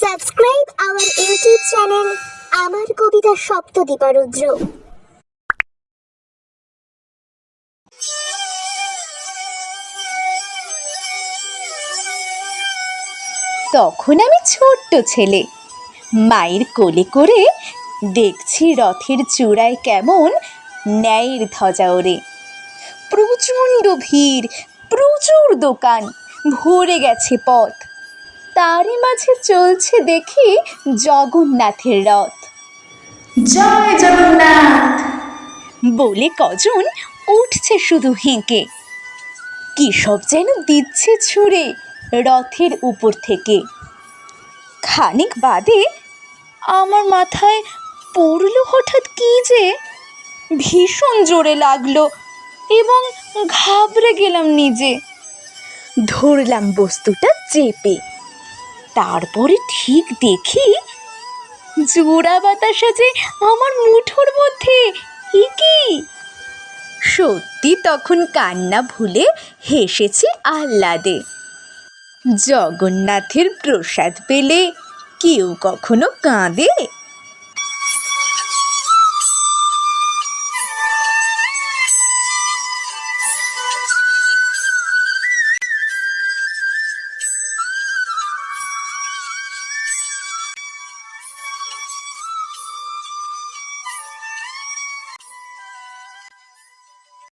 Subscribe our YouTube channel আমার কবিতা সপ্তদীপারুদ্র তখন আমি ছোট্ট ছেলে। মায়ের কোলে করে দেখছি রথের চূড়ায় কেমন ন্যায়ের ধ্বজা ওড়ে। প্রচণ্ড ভিড়, প্রচুর দোকান, ভরে গেছে পথ। তারই মাঝে চলছে দেখি জগন্নাথের রথ। জয় জগন্নাথ! বলে কজন উঠছে শুধু হেঁকে। কী সব যেন দিচ্ছে ছুঁড়ে রথের উপর থেকে। খানিক বাদে আমার মাথায় পড়ল হঠাৎ কী যে ভীষণ জোরে লাগল এবং ঘাবড়ে গেলাম নিজে। ধরলাম বস্তুটা চেপে। তারপরে ঠিক দেখি জোড়া বাতাসা যে আমার মুঠোর মধ্যে। কি? সত্যি তখন কান্না ভুলে হেসেছি আহ্লাদে। জগন্নাথের প্রসাদ পেলে কেউ কখনো কাঁদে।